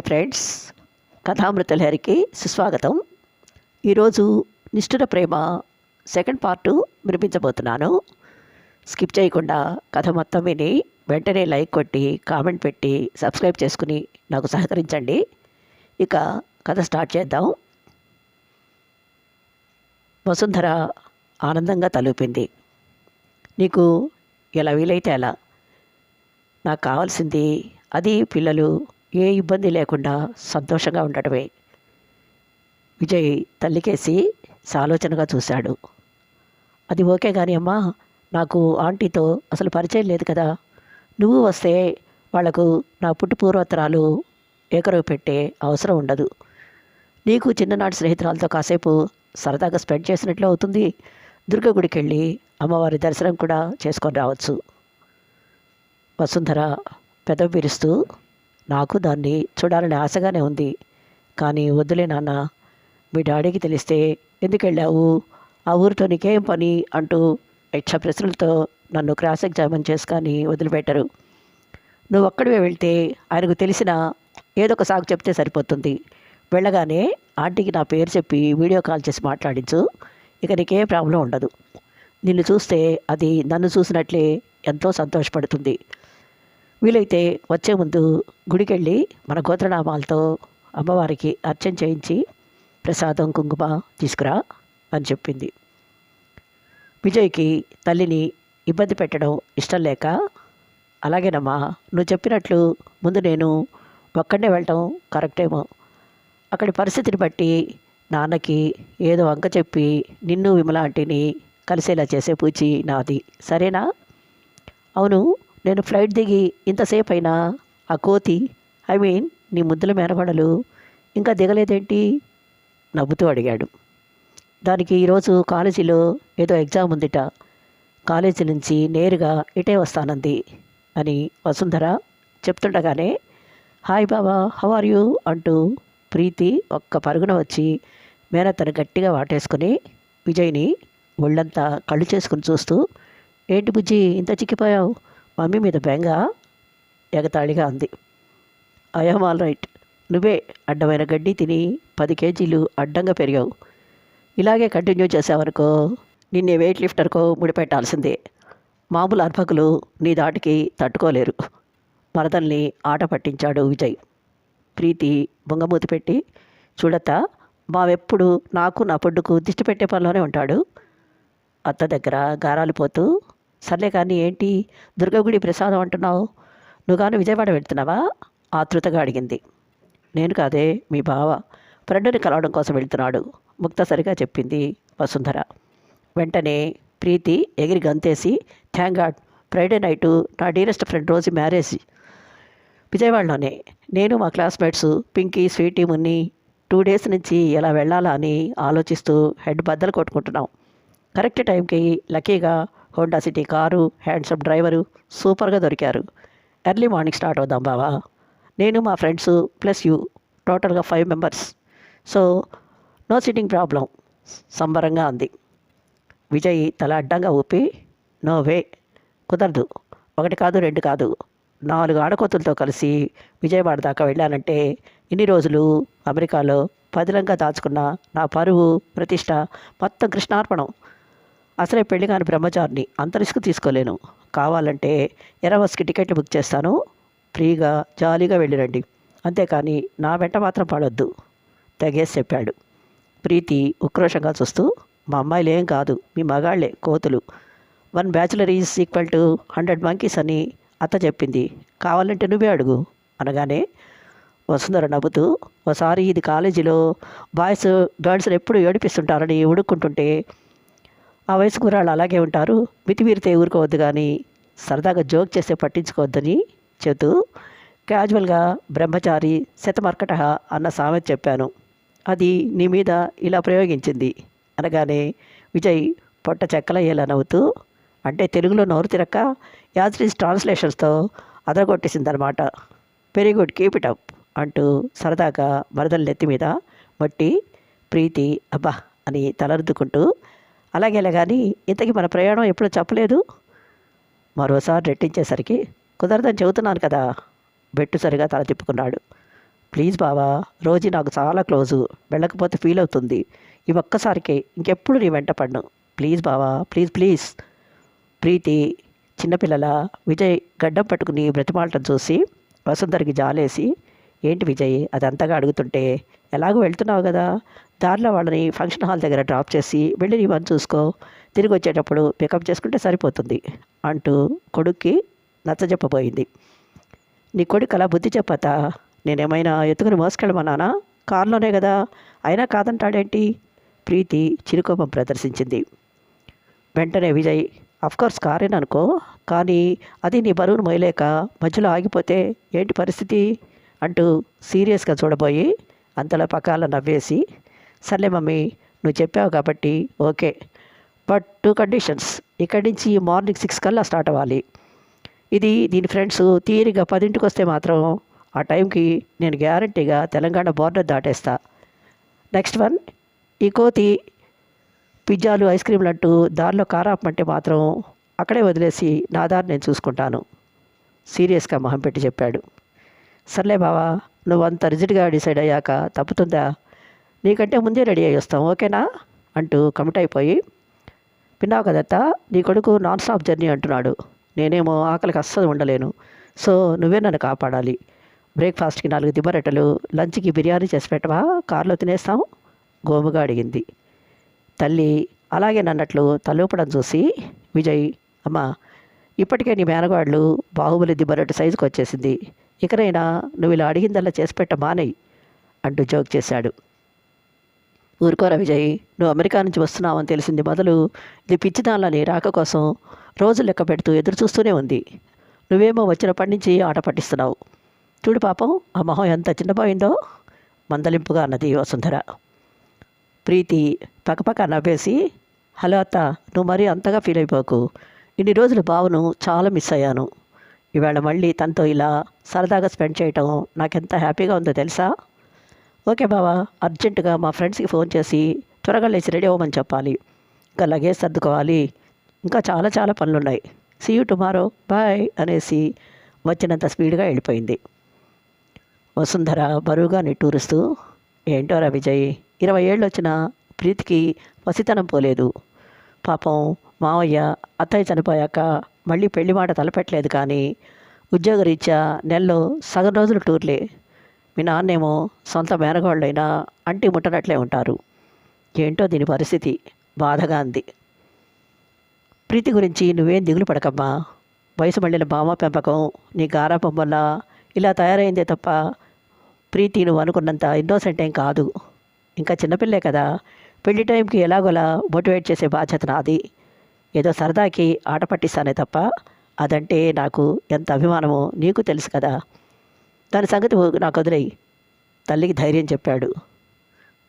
Hi friends. కథామృత లహరికి సుస్వాగతం. ఈరోజు నిష్ఠుర ప్రేమ సెకండ్ పార్టు వినిపించబోతున్నాను. స్కిప్ చేయకుండా కథ మొత్తం విని వెంటనే లైక్ కొట్టి కామెంట్ పెట్టి సబ్స్క్రైబ్ చేసుకుని నాకు సహకరించండి. ఇక కథ స్టార్ట్ చేద్దాం. వసుంధర ఆనందంగా తలూపింది. నీకు ఎలా వీలైతే అలా. నాకు కావాల్సింది అది పిల్లలు ఏ ఇబ్బంది లేకుండా సంతోషంగా ఉండటమే. విజయ్ తల్లికేసి సాలోచనగా చూశాడు. అది ఓకే కానీ అమ్మా నాకు ఆంటీతో అసలు పరిచయం లేదు కదా. నువ్వు వస్తే వాళ్ళకు నా పుట్టు పూర్వోత్తరాలు ఏకరవ పెట్టే అవసరం ఉండదు. నీకు చిన్ననాటి స్నేహితురాలతో కాసేపు సరదాగా స్పెండ్ చేసినట్లు అవుతుంది. దుర్గ గుడికి వెళ్ళి అమ్మవారి దర్శనం కూడా చేసుకొని రావచ్చు. వసుంధర పెదవి విరుస్తూ నాకు దాన్ని చూడాలని ఆశగానే ఉంది. కానీ వద్దులే నాన్న మీ డాడీకి తెలిస్తే ఎందుకు వెళ్ళావు? ఆ ఊరితో నీకేం పని? అంటూ ఇచ్చ ప్రశ్నలతో నన్ను క్రాస్ ఎగ్జామిన్ చేసుకొని వదిలిపెట్టరు. నువ్వు ఒక్కడివే వెళ్తే ఆయనకు తెలిసిన ఏదో ఒక సాగు చెప్తే సరిపోతుంది. వెళ్ళగానే ఆంటీకి నా పేరు చెప్పి వీడియో కాల్ చేసి మాట్లాడించు. ఇక నీకేం ప్రాబ్లం ఉండదు. నిన్ను చూస్తే అది నన్ను చూసినట్లే ఎంతో సంతోషపడుతుంది. వీలైతే వచ్చే ముందు గుడికెళ్ళి మన గోత్రనామాలతో అమ్మవారికి అర్చన చేయించి ప్రసాదం కుంకుమ తీసుకురా అని చెప్పింది. విజయ్కి తల్లిని ఇబ్బంది పెట్టడం ఇష్టం లేక అలాగేనమ్మా నువ్వు చెప్పినట్లు ముందు నేను ఒక్కడే వెళ్ళటం కరెక్టేమో. అక్కడి పరిస్థితిని బట్టి నాన్నకి ఏదో వంక చెప్పి నిన్ను విమలాంటిని కలిసేలా చేసే పూచి నాది. సరేనా? అవును నేను ఫ్లైట్ దిగి ఇంతసేపు అయినా ఆ కోతి ఐ మీన్ నీ ముద్దుల మేనగొడలు ఇంకా దిగలేదేంటి? నవ్వుతూ అడిగాడు. దానికి ఈరోజు కాలేజీలో ఏదో ఎగ్జామ్ ఉందిట. కాలేజీ నుంచి నేరుగా ఇటే వస్తానంది అని Vasundhara చెప్తుండగానే hi Baba how are you? అంటూ ప్రీతి ఒక్క పరుగున వచ్చి మేనత్తను గట్టిగా వాటేసుకుని విజయ్ని ఒళ్ళంతా కళ్ళు చేసుకుని చూస్తూ ఏంటి బుజ్జి ఇంత చిక్కిపోయావు? మమ్మీ మీద బెంగ ఎగతాళిగా అంది. ఐఎమ్ ఆల్ రైట్ నువ్వే అడ్డమైన గడ్డి తిని పది కేజీలు అడ్డంగా పెరిగావు. ఇలాగే కంటిన్యూ చేసావనుకో నిన్నే వెయిట్ లిఫ్టర్కో ముడిపెట్టాల్సిందే. మామూలు అర్భకులు నీ దాటికి తట్టుకోలేరు. మరదల్ని ఆట పట్టించాడు విజయ్. ప్రీతి బొంగమూతి పెట్టి చూడత్తా మావెప్పుడు నాకు నా పొడ్డుకు దిష్టి పెట్టే పనిలోనే ఉంటాడు. అత్త దగ్గర గారాలు పోతూ సర్లే కానీ ఏంటి? దుర్గగుడి ప్రసాదం అంటున్నావు. నువ్వు కానీ విజయవాడ వెళ్తున్నావా? ఆతృతగా అడిగింది. నేను కాదే మీ బావ. ఫ్రెండ్ని కలవడం కోసం వెళ్తున్నాడు. ముక్తసరిగా చెప్పింది వసుంధర. వెంటనే ప్రీతి ఎగిరి గంతేసి థ్యాంక్ గాడ్ ఫ్రైడే నైటు నా డీరెస్ట్ ఫ్రెండ్ రోజు మ్యారేజ్ విజయవాడలోనే. నేను మా classmates Pinky Sweety Munni two days నుంచి ఎలా వెళ్ళాలా అని ఆలోచిస్తూ హెడ్ బద్దలు కొట్టుకుంటున్నాం. కరెక్ట్ టైంకి లక్కీగా Honda City car handsome driver సూపర్గా దొరికారు. ఎర్లీ మార్నింగ్ స్టార్ట్ అవుదాం బావా. నేను మా ఫ్రెండ్స్ ప్లస్ యూ టోటల్గా five members. So no sitting problem సంబరంగా అంది. విజయ్ తల అడ్డంగా ఊపి నో వే కుదరదు. ఒకటి కాదు రెండు కాదు. నాలుగు ఆడకొత్తులతో కలిసి విజయవాడ దాకా వెళ్ళానంటే ఇన్ని రోజులు అమెరికాలో పదిలంగా దాచుకున్న నా పరువు ప్రతిష్ట మొత్తం కృష్ణార్పణం. అసలే పెళ్ళి కాని బ్రహ్మచారిని అంత రిస్క్ తీసుకోలేను. కావాలంటే ఎరవస్కి టికెట్లు బుక్ చేస్తాను. ఫ్రీగా జాలీగా వెళ్ళిరండి. అంతేకాని నా వెంట మాత్రం పడొద్దు. తెగేసి చెప్పాడు. ప్రీతి ఉక్రోషంగా చూస్తూ మా అమ్మాయిలు ఏం కాదు మీ మగాళ్ళే కోతులు. One bachelor is equal to hundred monkeys అని అత్త చెప్పింది. కావాలంటే నువ్వే అడుగు అనగానే వసుంధర నవ్వుతూ ఒకసారి ఇది కాలేజీలో బాయ్స్ గర్ల్స్ని ఎప్పుడు ఏడిపిస్తుంటారని ఉడుక్కుంటుంటే ఆ వయసు కుర్రాళ్ళు అలాగే ఉంటారు. మితిమీరితే ఊరుకోవద్దు కానీ సరదాగా జోక్ చేస్తే పట్టించుకోవద్దని చెబుతూ క్యాజువల్గా బ్రహ్మచారి శతమర్కట అన్న సామెత చెప్పాను. అది నీ మీద ఇలా ప్రయోగించింది అనగానే విజయ్ పొట్ట చెక్కలయ్యేలా నవ్వుతూ అంటే తెలుగులో నోరు తిరక్క యాజ్రీస్ ట్రాన్స్లేషన్స్తో అదరగొట్టేసిందనమాట. Very good keep it up అంటూ సరదాగా మరదల నెత్తి మీద మట్టి ప్రీతి అబ్బా అని తలరుద్దుకుంటూ అలాగేలే కానీ ఇంతకీ మన ప్రయాణం ఎప్పుడూ చెప్పలేదు. మరోసారి రెట్టించేసరికి కుదరదని చెబుతున్నాను కదా. బెట్టు సరిగా తల తిప్పుకున్నాడు. ప్లీజ్ బావా రోజు నాకు చాలా క్లోజు. వెళ్ళకపోతే ఫీల్ అవుతుంది. ఈ ఒక్కసారికే ఇంకెప్పుడు నీ వెంట పడ్ను. ప్లీజ్ బావా ప్లీజ్ ప్లీజ్. ప్రీతి చిన్నపిల్లల విజయ్ గడ్డం పట్టుకుని బ్రతిమాలటం చూసి వసుంధరికి జాలేసి ఏంటి విజయ్ అది అంతగా అడుగుతుంటే ఎలాగో వెళ్తున్నావు కదా. దారిలో వాళ్ళని ఫంక్షన్ హాల్ దగ్గర డ్రాప్ చేసి వెళ్ళి నీ పని చూసుకో. తిరిగి వచ్చేటప్పుడు పికప్ చేసుకుంటే సరిపోతుంది. అంటూ కొడుక్కి నచ్చజెప్పబోయింది నీ కొడుకు అలా బుద్ధి చెప్పత? నేనేమైనా ఎత్తుకుని మోసుకెళ్ళమన్నానా? కారులోనే కదా. అయినా కాదంటాడేంటి? ప్రీతి చిరుకోపం ప్రదర్శించింది. వెంటనే విజయ్ అఫ్కోర్స్ కారేననుకో కానీ అది నీ బరువును మోయలేక మధ్యలో ఆగిపోతే ఏంటి పరిస్థితి? అంటూ సీరియస్గా చూడబోయి అంతలో పకాల నవ్వేసి సర్లే మమ్మీ నువ్వు చెప్పావు కాబట్టి ఓకే. But two conditions. ఇక్కడి నుంచి మార్నింగ్ సిక్స్ కల్లా స్టార్ట్ అవ్వాలి. ఇది దీని ఫ్రెండ్స్ తీరిగా పదింటికి వస్తే మాత్రం ఆ టైంకి నేను గ్యారంటీగా తెలంగాణ బోర్డర్ దాటేస్తా. నెక్స్ట్ వన్ ఈ కోతి పిజ్జాలు ఐస్ క్రీమ్లు అంటూ దారిలో కారాపమంటే మాత్రం అక్కడే వదిలేసి నా దారి నేను చూసుకుంటాను. సీరియస్గా మొహం పెట్టి చెప్పాడు. సర్లే బావా నువ్వు అంత రిజిడ్గా డిసైడ్ అయ్యాక తప్పుతుందా? నీకంటే ముందే రెడీ అయ్యి వస్తాం ఓకేనా? అంటూ కమిట్ అయిపోయి విన్నావు కదత్త నీ కొడుకు నాన్ స్టాప్ జర్నీ అంటున్నాడు. నేనేమో ఆకలికి అస్సలు ఉండలేను. సో నువ్వే నన్ను కాపాడాలి. బ్రేక్ఫాస్ట్కి నాలుగు దిబ్బరెట్టలు లంచ్కి బిర్యానీ చేసి పెట్టవా? కారులో తినేస్తాం? గోముగా అడిగింది. తల్లి అలాగే నన్నట్లు తలూపడం చూసి విజయ్ అమ్మా ఇప్పటికే నీ మేనగాళ్ళు బాహుబలి దిబ్బరెట్టు సైజుకి వచ్చేసింది ఇకనైనా నువ్వు ఇలా అడిగిందల్లా చేసి పెట్ట మానేయి అంటూ జోక్ చేశాడు. ఊరుకోరా విజయ్ నువ్వు అమెరికా నుంచి వస్తున్నావని తెలిసింది మొదలు ఇది పిచ్చిదానిలని రాక కోసం రోజు లెక్క పెడుతూ ఎదురు చూస్తూనే ఉంది. నువ్వేమో వచ్చినప్పటి నుంచి ఆట పట్టిస్తున్నావు. చూడు పాపం ఆ మొహం ఎంత చిన్నపోయిందో. మందలింపుగా అన్నది వసుంధర ప్రీతి పక్కపక్క నవ్వేసి హలో అత్త నువ్వు మరీ అంతగా ఫీల్ అయిపోకు. ఇన్ని రోజులు బావును చాలా మిస్ అయ్యాను. ఇవాళ మళ్ళీ తనతో ఇలా సరదాగా స్పెండ్ చేయటం నాకెంత హ్యాపీగా ఉందో తెలుసా? ఓకే బావా అర్జెంటుగా మా ఫ్రెండ్స్కి ఫోన్ చేసి త్వరగా లేచి రెడీ అవ్వమని చెప్పాలి. ఇంకా లగేజ్ సర్దుకోవాలి. ఇంకా చాలా చాలా పనులున్నాయి. సీ యూ టుమారో బాయ్ అనేసి వచ్చినంత స్పీడ్గా వెళ్ళిపోయింది. వసుంధర బరువుగా నిట్టూరుస్తూ ఏంటోరా విజయ్ ఇరవై ఏళ్ళు వచ్చిన ప్రీతికి పసితనం పోలేదు. పాపం మావయ్య అత్తయ్య చనిపోయాక మళ్ళీ పెళ్ళి మాట తలపెట్టలేదు కానీ ఉద్యోగరీత్యా నెలలో సగం రోజులు టూర్లే. మీ నాన్నేమో సొంత మేనగాళ్ళైనా అంటి ముట్టనట్లే ఉంటారు. ఏంటో దీని పరిస్థితి? బాధగా అంది. ప్రీతి గురించి నువ్వేం దిగులు పడకమ్మా. వయసు మళ్ళిన బామ పెంపకం నీ గారాపం వల్ల ఇలా తయారైందే తప్ప ప్రీతి నువ్వు అనుకున్నంత ఇన్నోసెంట్ ఏం కాదు. ఇంకా చిన్నపిల్లే కదా. పెళ్ళి టైంకి ఎలాగోలా మోటివేట్ చేసే బాధ్యత నాది. ఏదో సరదాకి ఆట పట్టిస్తానే తప్ప అదంటే నాకు ఎంత అభిమానమో నీకు తెలుసు కదా. దాని సంగతి నాకు వదిలేయి. తల్లికి ధైర్యం చెప్పాడు.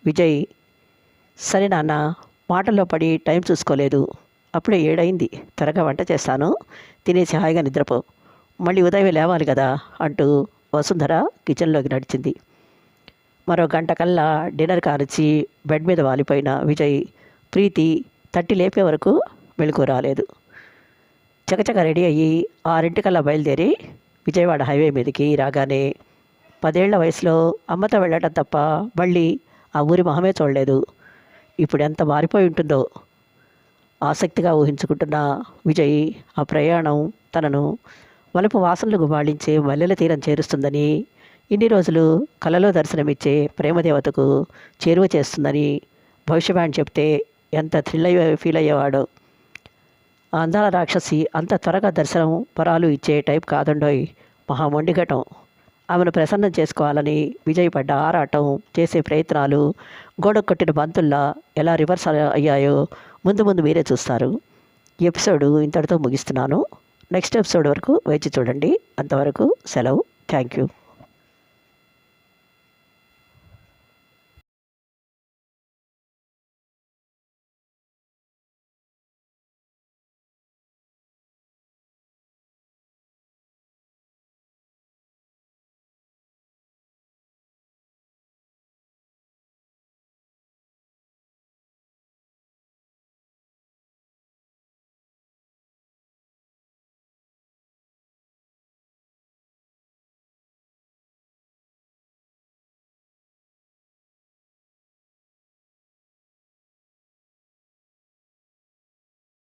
విజయ్ సరే నాన్న మాటల్లో పడి టైం చూసుకోలేదు. అప్పుడే ఏడైంది. త్వరగా వంట చేస్తాను. తినేసి హాయిగా నిద్రపో. మళ్ళీ ఉదయం లేవాలి కదా అంటూ వసుంధర కిచెన్లోకి నడిచింది. మరో గంట కల్లా డిన్నర్ కానిచ్చి బెడ్ మీద వాలిపోయిన విజయ్ ప్రీతి తట్టి లేపే వరకు మెలకు రాలేదు. చకచక రెడీ అయ్యి ఆరింటికల్లా బయలుదేరి విజయవాడ హైవే మీదకి రాగానే పదేళ్ళ వయసులో అమ్మతో వెళ్ళటం తప్ప మళ్ళీ ఆ ఊరి మొహమే చూడలేదు. ఇప్పుడు ఎంత మారిపోయి ఉంటుందో. ఆసక్తిగా ఊహించుకుంటున్న విజయ్ ఆ ప్రయాణం తనను వలపు వాసనలు గుబాళించే మల్లెల తీరం చేరుస్తుందని ఇన్ని రోజులు కలలో దర్శనమిచ్చే ప్రేమదేవతకు చేరువ చేస్తుందని భవిష్యవాణి చెప్తే ఎంత థ్రిల్ అయ్యే ఫీల్ అయ్యేవాడో. అందాల రాక్షసి అంత త్వరగా దర్శనం వరాలు ఇచ్చే టైప్ కాదండోయ్. మహామొండిఘటం ఆమెను ప్రసన్నం చేసుకోవాలని విజయ్ పడ్డ ఆరాటం చేసే ప్రయత్నాలు గోడ కొట్టిన బంతుల్లా ఎలా రివర్స్ అయ్యాయో ముందు ముందు మీరే చూస్తారు. ఈ ఎపిసోడ్ ఇంతటితో ముగిస్తున్నాను. నెక్స్ట్ ఎపిసోడ్ వరకు వేచి చూడండి. అంతవరకు సెలవు. Thank you.